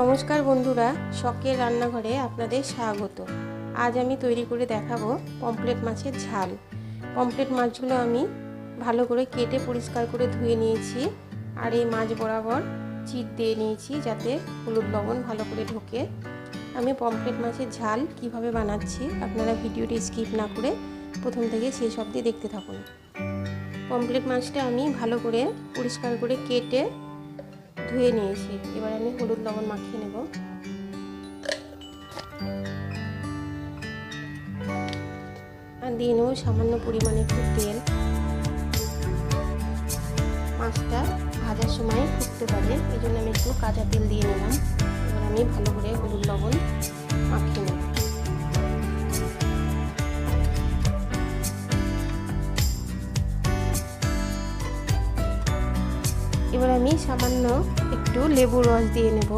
নমস্কার বন্ধুরা, শখের রান্নাঘরে আপনাদের স্বাগত। আজ আমি তৈরি করে দেখাবো পমপ্লেট মাছের ঝাল। পমপ্লেট মাছগুলো আমি ভালো করে কেটে পরিষ্কার করে ধুয়ে নিয়েছি আর এই মাছ বরাবর চিট দিয়ে নিয়েছি যাতে হলুদ লবণ ভালো করে ঢোকে। আমি পমপ্লেট মাছের ঝাল কীভাবে বানাচ্ছি আপনারা ভিডিওটি স্কিপ না করে প্রথম থেকে শেষ অবধি দেখতে থাকুন। পমপ্লেট মাছটা আমি ভালো করে পরিষ্কার করে কেটে ধুয়ে নিয়েছি। এবার আমি হলুদ লবণ মাখিয়ে নেব। আর দিয়ে নেব সামান্য পরিমাণে একটু তেল। মাছটা ভাজার সময় ফুটতে পারে, এই জন্য আমি একটু কাঁচা তেল দিয়ে নিলাম। এবার আমি ভালো করে হলুদ লবণ মাখিয়ে নেব। এবার আমি সামান্য একটু লেবুর রস দিয়ে নেব।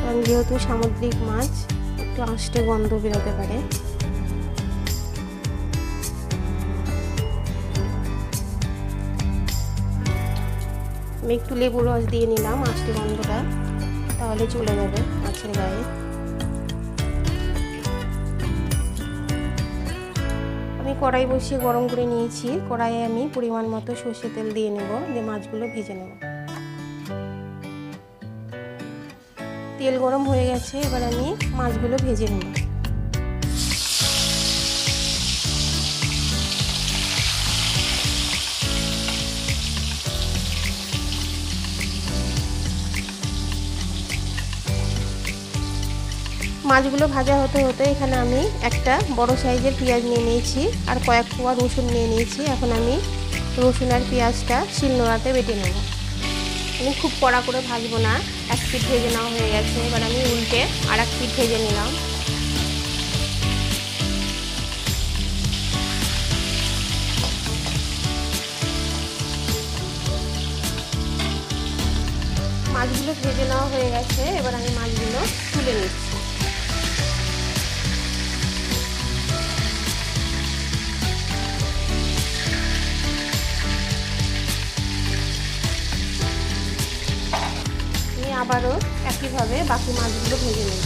কারণ যেহেতু সামুদ্রিক মাছ, একটু আঁশটে গন্ধ বেরোতে পারে। আমি একটু লেবুর রস দিয়ে নিলাম আঁশটে গন্ধটা, তাহলে চলে যাবে মাছের গায়ে। কড়াই বসিয়ে গরম করে নিয়েছি। কড়াইয়ে আমি পরিমাণ মতো সর্ষে তেল দিয়ে নেব, দিয়ে মাছগুলো ভেজে নেব। তেল গরম হয়ে গেছে, এবার আমি মাছগুলো ভেজে নেব। মাছগুলো ভাজা হতে হতে এখানে আমি একটা বড় সাইজের পেঁয়াজ নিয়ে নিয়েছি আর কয়েক কোয়া রসুন নিয়ে নিয়েছি। এখন আমি রসুন আর পেঁয়াজটা শিলনোড়াতে বেটে নেব। আমি খুব কড়া করে ভাজবো না, এক পিঠ ভেজে নেওয়া হয়ে গেছে। এবার আমি উল্টে আর এক পিঠ ভেজে নিলাম। মাছগুলো ভেজে নেওয়া হয়ে গেছে। এবার আমি মাছগুলো তুলে নিচ্ছি। আবারও একইভাবে বাকি মাছগুলো ভেজে নেব।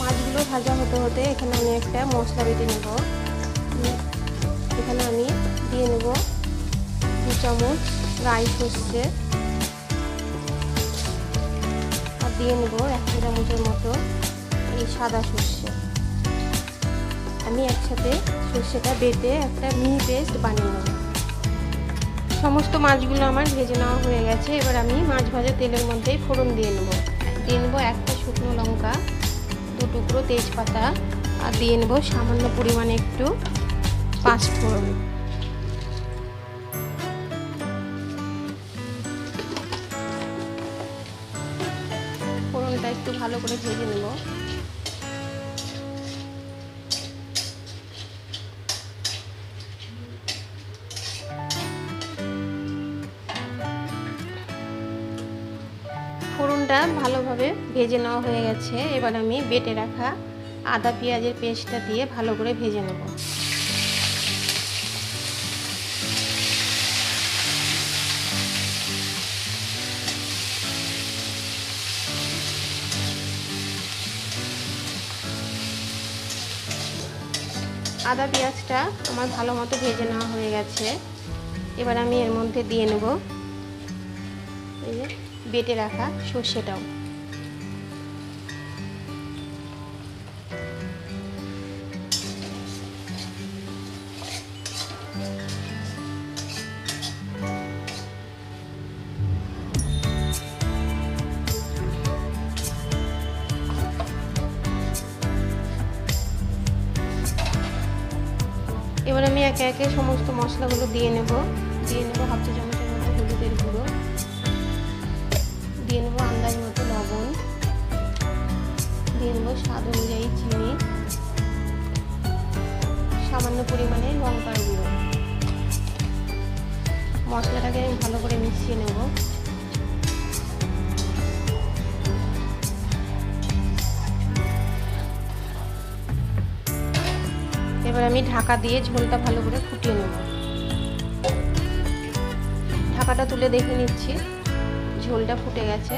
মাছগুলো ভাজা হতে হতে এখানে আমি একটা মশলা বেটে নেব। এখানে আমি দিয়ে নেব দু চামচ রাই সর্ষে। আর দিয়ে নেব এক চামচের মতো এই সাদা সর্ষে। আমি একসাথে সর্ষেটা বেটে একটা মিহি পেস্ট বানিয়ে নেব। সমস্ত মাছগুলো আমার ভেজে নেওয়া হয়ে গেছে। এবার আমি মাছ ভাজা তেলের মধ্যেই ফোড়ন দিয়ে নেব। দিয়ে নেব একটা শুকনো লঙ্কা, দু টুকরো তেজপাতা, আর দিয়ে নেব সামান্য পরিমাণে একটু পাঁচফোড়ন ফোড়নটা একটু ভালো করে ভেজে নেব। ফোড়নটা ভালোভাবে ভেজে নেওয়া হয়ে গেছে। এবার আমি বেটে রাখা আদা পেঁয়াজের পেস্টটা দিয়ে ভালো করে ভেজে নেব। আদা পেঁয়াজটা আমার ভালো মতো ভেজে নেওয়া হয়ে গেছে। এবার আমি এর মধ্যে দিয়ে নেব। এই যে বেটে রাখা সর্ষেটাও। এবার আমি একে একে সমস্ত মশলাগুলো দিয়ে নেব। দিয়ে নেব হাফ চা চামচের মতো হলুদের গুঁড়ো। দিয়ে নেব আন্দাজ মতো লবণ। দিয়ে নেব স্বাদ অনুযায়ী চিনি। সামান্য পরিমাণে লঙ্কার গুঁড়ো। মশলাটাকে আমি ভালো করে মিশিয়ে নেব। এবার আমি ঢাকা দিয়ে ঝোলটা ভালো করে ফুটিয়ে নেব। ঢাকাটা তুলে দেখে নিচ্ছি। ঝোলটা ফুটে গেছে।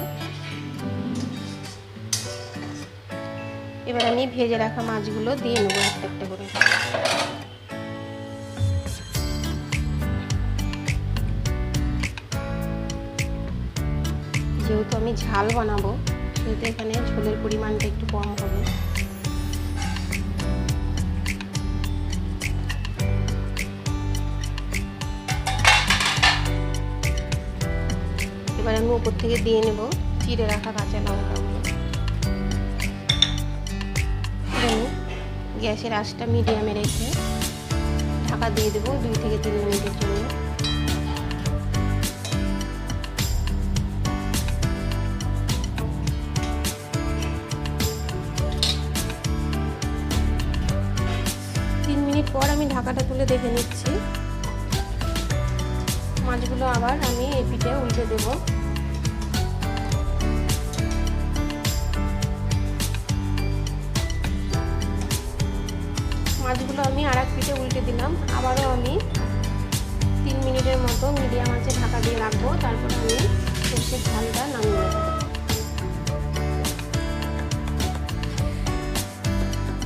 এবার আমি ভেজে রাখা মাছগুলো দিয়ে নেব একটা করে। যেহেতু আমি ঝাল বানাবো, সেহেতু এখানে ঝোলের পরিমাণটা একটু কম হবে। উপর থেকে দিয়ে নেব। চিড়ে রাখা কাঁচা লঙ্কাগুলো গ্যাসের আঁচটা মিডিয়ামে রেখে ঢাকা দিয়ে দেবো দুই থেকে তিন মিনিটের জন্য। তিন মিনিট পর আমি ঢাকাটা তুলে দেখে নিচ্ছি। মাছগুলো আবার আমি এই পিঠে উল্টে দেবো। মাছগুলো আমি আর এক পিঠে উল্টে দিলাম। আবারও আমি তিন মিনিটের মতো মিডিয়াম আঁচে ঢাকা দিয়ে রাখব। তারপর আমি সর্ষের ঝালটা নামিয়ে রাখব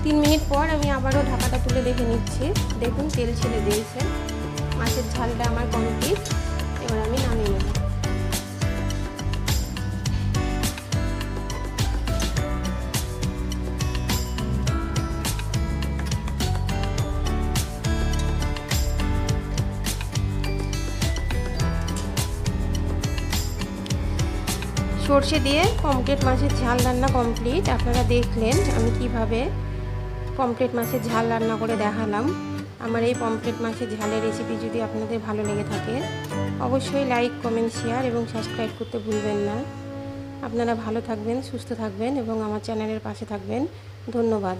তিন মিনিট পর আমি আবারও ঢাকাটা তুলে দেখে নিচ্ছি। দেখুন, তেল ছেড়ে দিয়েছে। মাছের ঝালটা আমার কমপ্লিট এবার আমি নামিয়ে নেব। সর্ষে দিয়ে পমপ্লেট মাছের ঝাল রান্না কমপ্লিট। আপনারা দেখলেন আমি কীভাবে পমপ্লেট মাছের ঝাল রান্না করে দেখালাম। আমার এই পমপ্লেট মাছের ঝালের রেসিপি যদি আপনাদের ভালো লেগে থাকে, অবশ্যই লাইক কমেন্ট শেয়ার এবং সাবস্ক্রাইব করতে ভুলবেন না। আপনারা ভালো থাকবেন, সুস্থ থাকবেন এবং আমার চ্যানেলের পাশে থাকবেন। ধন্যবাদ।